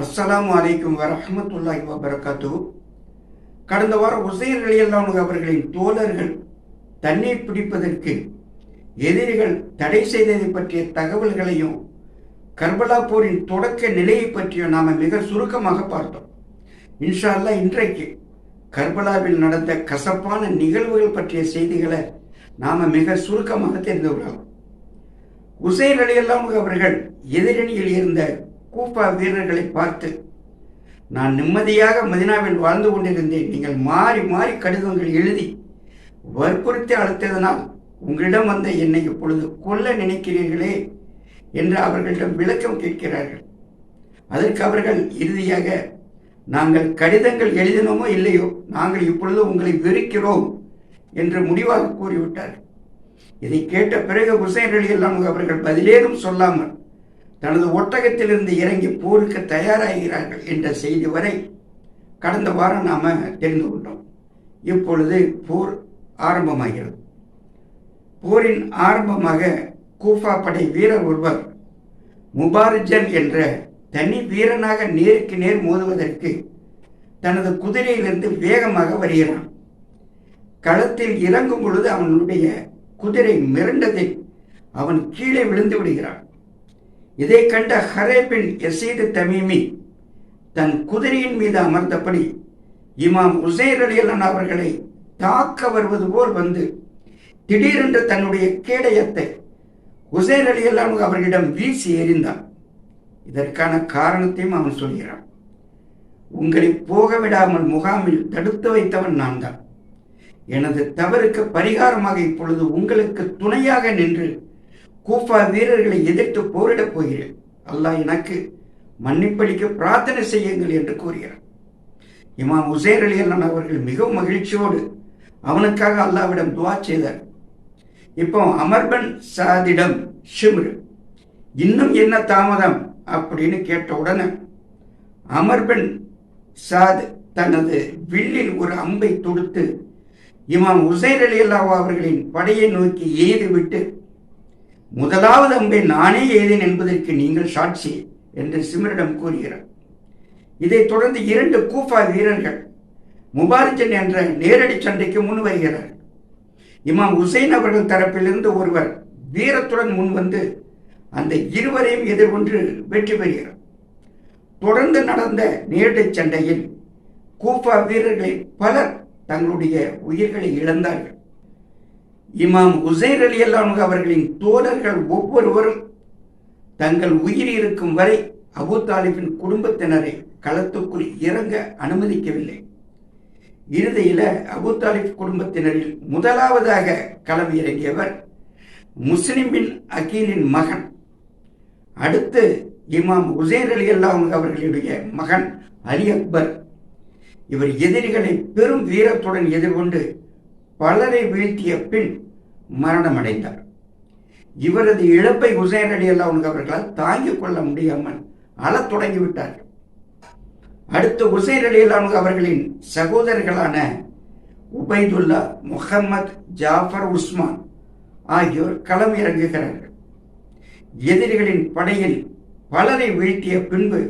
அஸ்ஸலாம் வலைக்கும் வரஹ்மத்துல்லாஹி வபரகாத்து. கடந்த வாரம் உசைர் அலியல்லானு அவர்களின் தோழர்கள் தண்ணீர் பிடிப்பதற்கு எதிரிகள் தடை செய்ததை பற்றிய தகவல்களையும் கர்பலா போரின் தொடக்க நிலையை பற்றியும் நாம் மிக சுருக்கமாக பார்த்தோம். இன்ஷா அல்லாஹ் இன்றைக்கு கர்பலாவில் நடந்த கசப்பான நிகழ்வுகள் பற்றிய செய்திகளை நாம் மிக சுருக்கமாக தெரிந்து கொள்ளலாம். உசைர் அலியல்லாம் அவர்கள் எதிரணியில் இருந்த கூப்பா வீரர்களை பார்த்து நான் நிம்மதியாக மதினாவில் வாழ்ந்து கொண்டிருந்தேன். நீங்கள் மாறி மாறி கடிதங்கள் எழுதி வற்புறுத்தி அழைத்ததனால் உங்களிடம் வந்த என்னை இப்பொழுது கொல்ல நினைக்கிறீர்களே என்று அவர்களிடம் விளக்கம் கேட்கிறார்கள். அதற்கு அவர்கள் இறுதியாக நாங்கள் கடிதங்கள் எழுதினோமோ இல்லையோ நாங்கள் இப்பொழுது உங்களை வெறுக்கிறோம் என்று முடிவாக கூறிவிட்டார் இதை கேட்ட பிறகு ஹுசைன் அலி அல்லாமுக அவர்கள் பதிலேதும் சொல்லாமல் தனது ஒட்டகத்திலிருந்து இறங்கி போருக்கு தயாராகிறார்கள் என்ற செய்தி வரை கடந்த வாரம் நாம் தெரிந்து கொண்டோம். இப்பொழுது போர் ஆரம்பமாகிறது. போரின் ஆரம்பமாக கூஃபா படை வீரர் ஒருவர் முபாரிஜன் என்ற தனி வீரனாக நேருக்கு நேர் மோதுவதற்கு தனது குதிரையிலிருந்து வேகமாக வருகிறான். களத்தில் இறங்கும் பொழுது அவனுடைய குதிரை மிரண்டதில் அவன் கீழே விழுந்து விடுகிறான். இதை கண்ட ஹரேபின் எசீது தமீமி தன் குதிரையின் மீது அமர்ந்தபடி இமாம் உசேர் அலியலன் அவர்களை தாக்க வருவது போல் வந்து திடீரென்று தன்னுடைய கேடயத்தை உசேர் அலியல்லான் அவர்களிடம் வீசி எறிந்தான். இதற்கான காரணத்தையும் அவன் சொல்கிறான். உங்களை போக விடாமல் முகாமில் தடுத்து வைத்தவன் நான் தான் எனது தவறுக்கு பரிகாரமாக இப்பொழுது உங்களுக்கு துணையாக நின்று கூஃபா வீரர்களை எதிர்த்து போரிடப் போகிறேன். அல்லாஹ் எனக்கு மன்னிப்பளிக்க பிரார்த்தனை செய்யுங்கள் என்று கூறுகிறார். இமாம் உசேர் அலி அல்லான் அவர்கள் மிகவும் மகிழ்ச்சியோடு அவனுக்காக அல்லாவிடம் துவா செய்தார். இப்போ அமர்பன் சாதிடம் ஷிம்ரு இன்னும் என்ன தாமதம் அப்படின்னு கேட்ட உடனே அமர்பன் சாத் தனது வில்லில் ஒரு அம்பை தொடுத்து இமாம் உசைர் அலி அல்லாவா அவர்களின் படையை நோக்கி எய்து விட்டு முதலாவது அம்பை நானே ஏதேன் என்பதற்கு நீங்கள் சாட்சி என்று சிமரிடம் கூறுகிறார். இதைத் தொடர்ந்து இரண்டு கூஃபா வீரர்கள் முபாரிஜன் என்ற நேரடி சண்டைக்கு முன் வருகிறார். இமாம் உசைன் அவர்கள் தரப்பிலிருந்து ஒருவர் வீரத்துடன் முன் வந்து அந்த இருவரையும் எதிர்கொண்டு வெற்றி பெறுகிறார். தொடர்ந்து நடந்த நேரடி சண்டையில் கூஃபா வீரர்களில் பலர் தங்களுடைய உயிர்களை இழந்தார்கள். இமாம் உசைர் அலி அல்லாமுக அவர்களின் தோழர்கள் ஒவ்வொருவரும் தங்கள் உயிர் இருக்கும் வரை அபு தாலிபின் குடும்பத்தினரை களத்துக்குள் இறங்க அனுமதிக்கவில்லை. இறுதியில அபு தாலிப் குடும்பத்தினரில் முதலாவதாக களம் இறங்கியவர் முஸ்லிம் பின் அகீலின் மகன். அடுத்து இமாம் உசேர் அலி அல்லாமுக அவர்களுடைய மகன் அலி அக்பர். இவர் எதிரிகளை பெரும் வீரத்துடன் எதிர்கொண்டு பலரை வீழ்த்திய பின் மரணமடைந்தார். இவரது இழப்பை ஹுசைன் அலி அல்லாஹ் அவர்களால் தாங்கிக் கொள்ள முடியாமல் அழத் தொடங்கிவிட்டார் அடுத்து ஹுசைன் அலி அல்லாஹ் அவர்களின் சகோதரர்களான உபைதுல்லா முகமது ஜாஃபர் உஸ்மான் ஆகியோர் களம் இறங்குகிறார்கள் எதிரிகளின் படையில் பலரை வீழ்த்திய பின்பு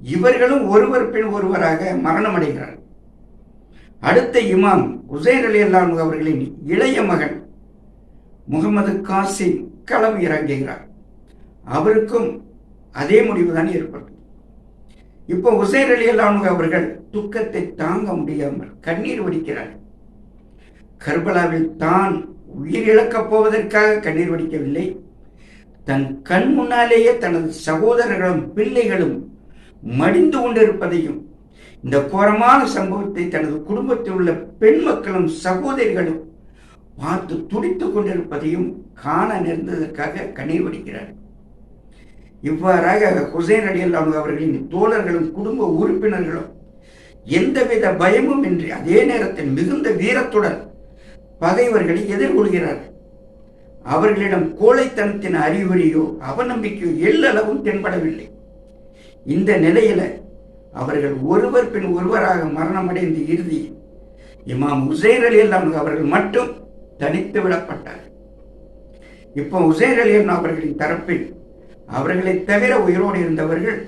இவர்களும் ஒருவர் பின் ஒருவராக மரணமடைகிறார்கள். அடுத்த இமாம் உசைன் அலி அல்லான் அவர்களின் இளைய மகன் முகமது காசிம் களம் இறங்குகிறார். அவருக்கும் அதே முடிவுதான் ஏற்பட்டது. இப்போ உசைர் அலி அல்லான் அவர்கள் துக்கத்தை தாங்க முடியாமல் கண்ணீர் வடிக்கிறார். கர்பலாவில் தான் உயிரிழக்கப் போவதற்காக கண்ணீர் வடிக்கவில்லை. தன் கண் முன்னாலேயே தனது சகோதரர்களும் பிள்ளைகளும் மடிந்து கொண்டிருப்பதையும் இந்த கோரமான சம்பவத்தை தனது குடும்பத்தில் உள்ள பெண் மக்களும் சகோதரிகளும் பார்த்து துடித்துக் கொண்டிருப்பதையும் காண நேர்ந்ததற்காக கண்ணீர் வடிக்கிறார் இவ்வாறாக ஹுசைன் அலி அவர்களின் தோழர்களும் குடும்ப உறுப்பினர்களும் எந்தவித பயமும் இன்றி அதே நேரத்தில் மிகுந்த வீரத்துடன் பகைவர்களை எதிர்கொள்கிறார்கள் அவர்களிடம் கோழைத்தனத்தின் அறிகுறியோ அவநம்பிக்கையோ எல்லளவும் தென்படவில்லை. இந்த நிலையில அவர்கள் ஒருவர் பின் ஒருவராக மரணமடைந்த இறுதி இமாம் உசைர் அலி அல்லாம் அவர்கள் மட்டும் தனித்து விடப்பட்டார். இப்போ உசைர் அலி அவர்களின் தரப்பில் அவர்களை தவிர உயிரோடு இருந்தவர்கள்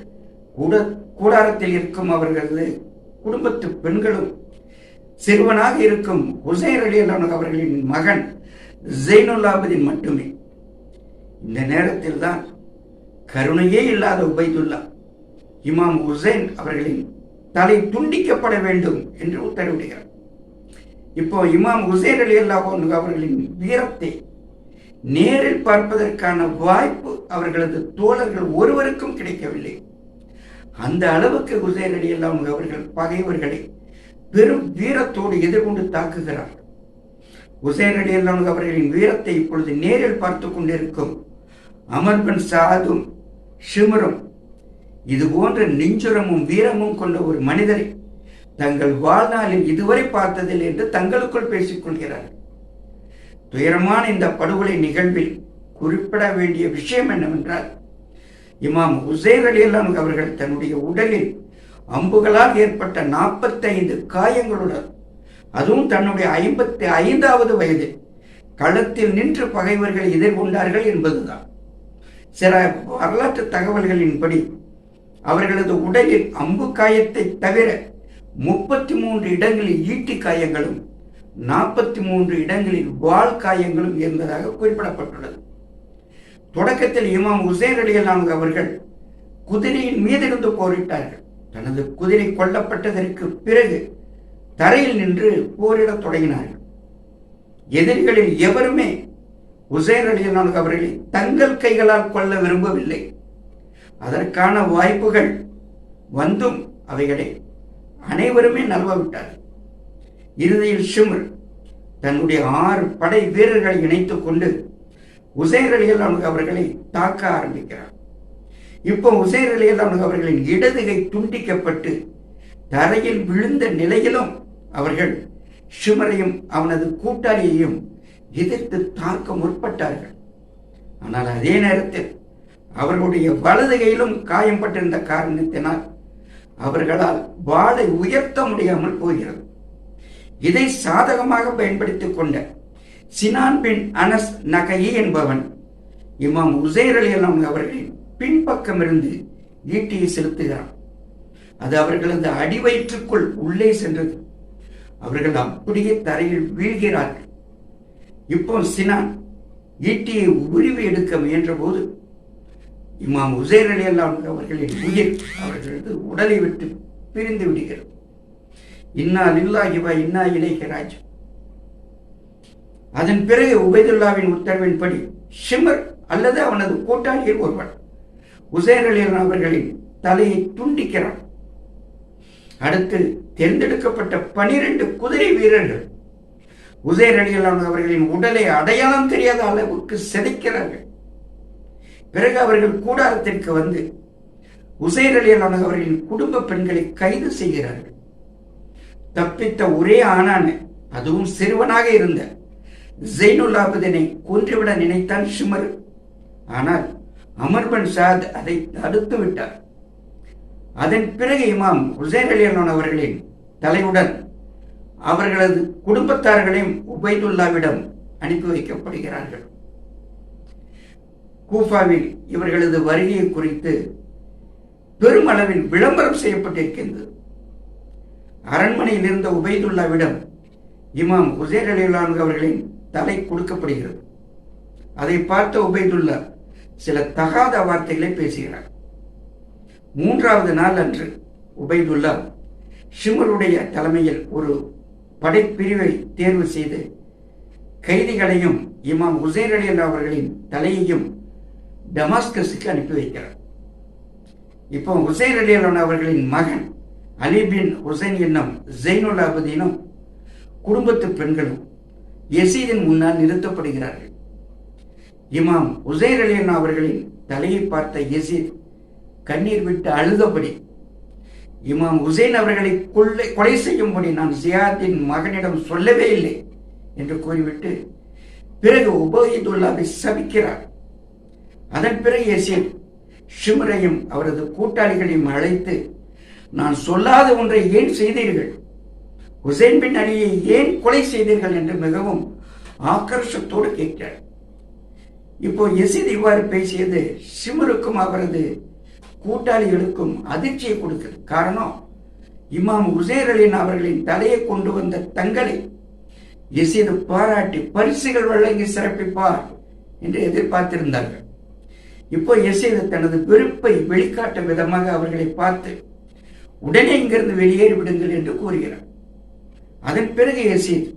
கூட கூடாரத்தில் இருக்கும் அவர்களது குடும்பத்து பெண்களும் சிறுவனாக இருக்கும் உசைர் அலி அல்லாம் அவர்களின் மகன் ஜெயினுல்லாபதின் மட்டுமே. இந்த நேரத்தில் தான் கருணையே இல்லாத உபைதுல்லா இமாம் ஹுசைன் அவர்களின் தலை துண்டிக்கப்பட வேண்டும் என்று உத்தரவிடுகிறார். இப்போ இமாம் ஹுசைன் அலி அல்லாஹ் அவர்களின் வீரத்தை நேரில் பார்ப்பதற்கான வாய்ப்பு அவர்களது தோழர்கள் ஒருவருக்கும் கிடைக்கவில்லை. அந்த அளவுக்கு ஹுசைன் அலி அல்லாஹ் அவர்கள் பகைவர்களை பெரும் வீரத்தோடு எதிர்கொண்டு தாக்குகிறார்கள் ஹுசைன் அலி அல்லாஹ் அவர்களின் வீரத்தை இப்பொழுது நேரில் பார்த்து கொண்டிருக்கும் அமர் பின் சாதும் ஷிமரும் இது போன்ற நெஞ்சுரமும் வீரமும் கொண்ட ஒரு மனிதரை தங்கள் வாழ்நாளில் இதுவரை பார்த்ததில்லை என்று தங்களுக்குள் பேசிக்கொள்கிறார்கள் துயரமான இந்த படுகொலை நிகழ்வில் குறிப்பிட வேண்டிய விஷயம் என்னவென்றால் இமாம் உசேர் அலி அல்லாம் அவர்கள் தன்னுடைய உடலில் அம்புகளால் ஏற்பட்ட நாற்பத்தைந்து காயங்களுடன் அதுவும் தன்னுடைய ஐம்பத்தி ஐந்தாவது வயதில் களத்தில் நின்று பகைவர்கள் எதிர்கொண்டார்கள் என்பதுதான். சில வரலாற்று தகவல்களின்படி அவர்களது உடலில் அம்பு காயத்தை தவிர முப்பத்தி மூன்று இடங்களில் ஈட்டி காயங்களும் நாற்பத்தி மூன்று இடங்களில் வால் காயங்களும் இருந்ததாக குறிப்பிடப்பட்டுள்ளது. தொடக்கத்தில் இமாம் உசேன் அலி அவர்கள் குதிரையின் மீதிருந்து போரிட்டார்கள். தனது குதிரை கொல்லப்பட்டதற்கு பிறகு தரையில் நின்று போரிடத் தொடங்கினார்கள். எதிரிகளில் எவருமே உசேன் அலி அவர்களை தங்கள் கைகளால் கொல்ல விரும்பவில்லை. அதற்கான வாய்ப்புகள் வந்தும் அவைகளை அனைவருமே நல்வவிட்டார்கள் இறுதியில் ஷிமர் தன்னுடைய ஆறு படை வீரர்களை இணைத்துக் கொண்டு உசைர் அலி அவர்களை தாக்க ஆரம்பிக்கிறார். இப்போ உசைர் அலி அவர்களின் இடதுகை துண்டிக்கப்பட்டு தரையில் விழுந்த நிலையிலும் அவர்கள் ஷிமரையும் அவனது கூட்டாளியையும் எதிர்த்து தாக்க முற்பட்டார்கள். ஆனால் அதே நேரத்தில் அவர்களுடைய வலது கையிலும் காயம்பட்டிருந்த காரணத்தினால் அவர்களால் வாளை உயர்த்த முடியாமல் போகிறது. இதை சாதகமாக பயன்படுத்திக் கொண்ட சினான் பின் அனஸ் நகையி என்பவன் இமாம் உசைர் அலி அலாம் அவர்களின் பின்பக்கம் இருந்து ஈட்டியை செலுத்துகிறான். அது அவர்களது அடிவயிற்றுக்குள் உள்ளே சென்றது. அவர்கள் அப்படியே தரையில் வீழ்கிறார்கள். இப்போ சினான் ஈட்டியை உருவி எடுக்க முயன்ற போது இமாம் உசேர் அலி அல்லாம் அவர்களின் உயிர் அவர்களது உடலை விட்டு பிரிந்து விடுகிறது. இன்னா லில்லா இவா இன்னா இலைஹி அதன் பிறகு உபைதுல்லாவின் உத்தரவின்படி ஷிமர் அல்லது அவனது கூட்டாளியில் ஒருவர் உசேர் அலி அவர்களின் தலையை துண்டிக்கிறான். அடுத்து தேர்ந்தெடுக்கப்பட்ட பனிரெண்டு குதிரை வீரர்கள் உசேர் அலி அவர்களின் உடலை அடையாளம் தெரியாத அளவுக்கு செதைக்கிறார்கள். பிறகு அவர்கள் கூடாரத்திற்கு வந்து உசைர் அலியலான அவர்களின் குடும்ப பெண்களை கைது செய்கிறார்கள். தப்பித்த ஒரே ஆணான அதுவும் சிறுவனாக இருந்த ஜெயினுல்லாபதினை கொன்றுவிட நினைத்தான் ஷிமர். ஆனால் அமர்பன் சாத் அதை தடுத்து விட்டார். அதன் பிறகு இமாம் உசைர் அலியலான அவர்களின் தலையுடன் அவர்களது குடும்பத்தார்களையும் உபைதுல்லாவிடம் அனுப்பி வைக்கப்படுகிறார்கள். கூஃபாவில் இவர்களது வருகையை குறித்து பெருமளவில் விளம்பரம் செய்யப்பட்டிருக்கின்றது. அரண்மனையில் இருந்த உபைதுல்லாவிடம் இமாம் ஹுசேர் அலிலான் அவர்களின் தலை கொடுக்கப்படுகிறது. அதை பார்த்த உபைதுல்லா சில தகாத வார்த்தைகளை பேசுகிறார். மூன்றாவது நாள் அன்று உபைதுல்லா ஷிமருடைய தலைமையில் ஒரு படைப்பிரிவை தேர்வு செய்து கைதிகளையும் இமாம் உசேர் அலி அவர்களின் தலையையும் டமாஸ்கஸுக்கு அனுப்பி வைக்கிறார். இப்போ ஹுசைன் அலி அவர்களின் மகன் அலி பின் ஹுசைன் என்னும் ஜெயினுல் அபுதீனும் குடும்பத்து பெண்களும் எசீதின் முன்னால் நிறுத்தப்படுகிறார்கள். இமாம் உசைர் அலியன் அவர்களின் தலையை பார்த்த எசீத் கண்ணீர் விட்டு அழுதபடி இமாம் உசைன் அவர்களை கொள்ளை கொலை செய்யும்படி நான் ஜியாத்தின் மகனிடம் சொல்லவே இல்லை என்று கூறிவிட்டு பிறகு உபயிதுல்லாவை சபிக்கிறார். அதன் பிறகு எசேல் ஷிம்ரையும் அவரது கூட்டாளிகளையும் அழைத்து நான் சொல்லாத ஒன்றை ஏன் செய்தீர்கள்? ஹுசைன் பின் அலியை ஏன் கொலை செய்தீர்கள்? என்று மிகவும் ஆக்கர்ஷத்தோடு கேட்கிறார் இப்போ எசித் இவ்வாறு பேசியது சிமருக்கும் அவரது கூட்டாளிகளுக்கும் அதிர்ச்சியை கொடுக்கிறது காரணம் இமாம் உசேர் அலின் அவர்களின் தலையை கொண்டு வந்த தங்களை எசிது பாராட்டி பரிசுகள் வழங்கி சிறப்பிப்பார் என்று எதிர்பார்த்திருந்தார்கள். இப்போ எசேது தனது வெறுப்பை வெளிக்காட்டும் விதமாக அவர்களை பார்த்து உடனே இங்கிருந்து வெளியேறி விடுங்கள் என்று கூறுகிறார். அதன் பிறகு எசீத்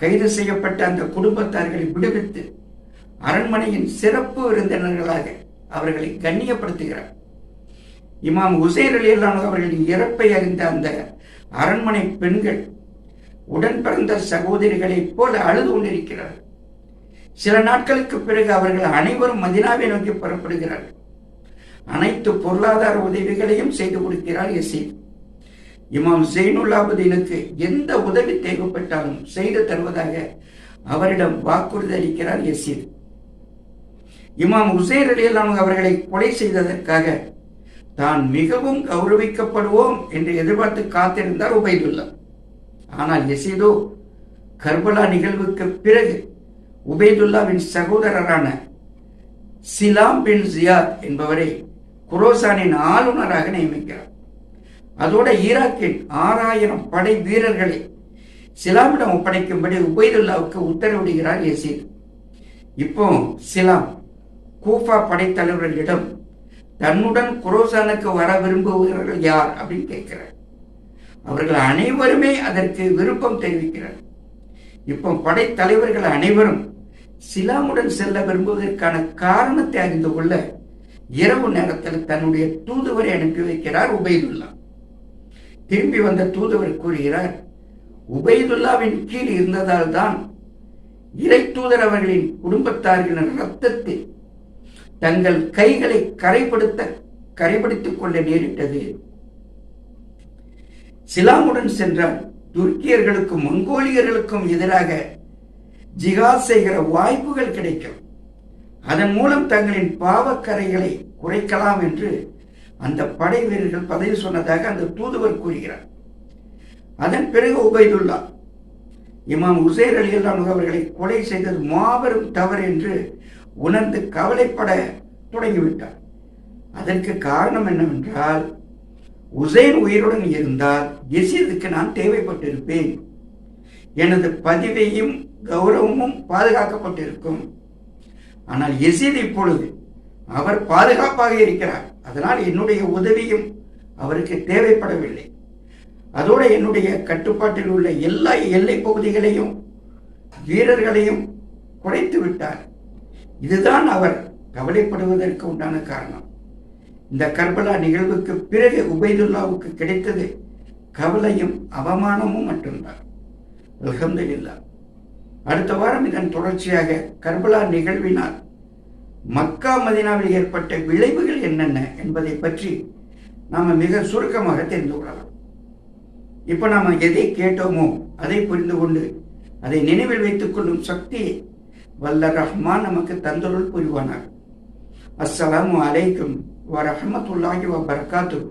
கைது செய்யப்பட்ட அந்த குடும்பத்தார்களை விடுவித்து அரண்மனையின் சிறப்பு விருந்தினர்களாக அவர்களை கண்ணியப்படுத்துகிறார். இமாம் உசேர் அலியல்லான அவர்களின் இறப்பை அறிந்த அந்த அரண்மனை பெண்கள் உடன் பிறந்த சகோதரிகளைப் போல அழுது கொண்டிருக்கிறார்கள். சில நாட்களுக்கு பிறகு அவர்கள் அனைவரும் மதினாவை நோக்கி புறப்படுகிறார்கள். அனைத்து பொருளாதார உதவிகளையும் செய்து கொடுக்கிறார் எசி இமாம் ஜெயினுல்லாபுதீனுக்கு எந்த உதவி தேவைப்பட்டாலும் செய்து தருவதாக அவரிடம் வாக்குறுதி அளிக்கிறார் யசீத் இமாம் உசேர் அலியல்லாம் அவர்களை கொலை செய்ததற்காக தான் மிகவும் கௌரவிக்கப்படுவோம் என்று எதிர்பார்த்து காத்திருந்தார் உபைதுல்லா. ஆனால் எசீதோ கர்பலா நிகழ்வுக்கு பிறகு உபைதுல்லாவின் சகோதரரான சிலாம் பின் ஜியாத் என்பவரை குரோசானின் ஆளுநராக நியமிக்கிறார். அதோட ஈராக்கின் ஆறாயிரம் படை வீரர்களை சிலாமிடம் ஒப்படைக்கும்படி உபைதுல்லாவுக்கு உத்தரவிடுகிறார் எசீர் இப்போ சிலாம் கூஃபா படைத்தலைவர்களிடம் தன்னுடன் குரோசானுக்கு வர விரும்புகிறவர்கள் யார் அப்படின்னு கேட்கிறார். அவர்கள் அனைவருமே அதற்கு விருப்பம் தெரிவிக்கிறார். இப்போ படைத்தலைவர்கள் அனைவரும் சிலாமுடன் செல்ல விரும்புவதற்கான காரணத்தை அறிந்து கொள்ள இரவு நேரத்தில் தன்னுடைய தூதுவரை அனுப்பி வைக்கிறார் உபைதுல்லா. திரும்பி வந்த தூதுவர் கூறுகிறார் உபைதுல்லாவின் கீழ் இருந்ததால் தான் இறை தூதர் அவர்களின் குடும்பத்தார்களின் ரத்தத்தில் தங்கள் கைகளை கரைப்படுத்த கரைப்படுத்திக் கொள்ள நேரிட்டது. சிலாமுடன் சென்றால் துருக்கியர்களுக்கும் மங்கோலியர்களுக்கும் எதிராக ஜிகாத் செய்கிற வாய்ப்புகள் கிடைக்கும். அதன் மூலம் தங்களின் பாவக்கரைகளை குறைக்கலாம் என்று அந்த படை வீரர்கள் பதவி சொன்னதாக அந்த தூதுவர் கூறுகிறார். அதன் பிறகு உபைதுல்லா இமாம் உசேர் அலி அவர்களை கொலை செய்தது மாபெரும் தவறு என்று உணர்ந்து கவலைப்பட தொடங்கிவிட்டார். அதற்கு காரணம் என்னவென்றால் உசேன் உயிருடன் இருந்தால் எசிதுக்கு நான் தேவைப்பட்டிருப்பேன். எனது பதிவையும் கௌரவமும் பாதுகாக்கப்பட்டிருக்கும். ஆனால் எசீத் இப்பொழுது அவர் பாதுகாப்பாக இருக்கிறார். அதனால் என்னுடைய உதவியும் அவருக்கு தேவைப்படவில்லை. அதோடு என்னுடைய கட்டுப்பாட்டில் உள்ள எல்லா எல்லை பகுதிகளையும் வீரர்களையும் குறைத்து விட்டார். இதுதான் அவர் கவலைப்படுவதற்கு உண்டான காரணம். இந்த கர்பலா நிகழ்வுக்கு பிறகு உபைதுல்லாவுக்கு கிடைத்தது கவலையும் அவமானமும் மட்டும்தான். அல்ஹம்துலில்லா அடுத்த வாரம் இதன் தொடர்ச்சியாக கர்பலா நிகழ்வினால் மக்கா மதினாவில் ஏற்பட்ட விளைவுகள் என்னென்ன என்பதை பற்றி நாம் மிக சுருக்கமாக தெரிந்து கொள்ளலாம். இப்போ நாம் எதை கேட்டோமோ அதை புரிந்து கொண்டு அதை நினைவில் வைத்துக் கொள்ளும் சக்தியை வல்ல ரஹ்மான் நமக்கு தந்தருள் புரிவானார். அஸ்ஸலாமு அலைக்கும் வரஹமத்துல்லாஹி வ பரகாத்துஹு.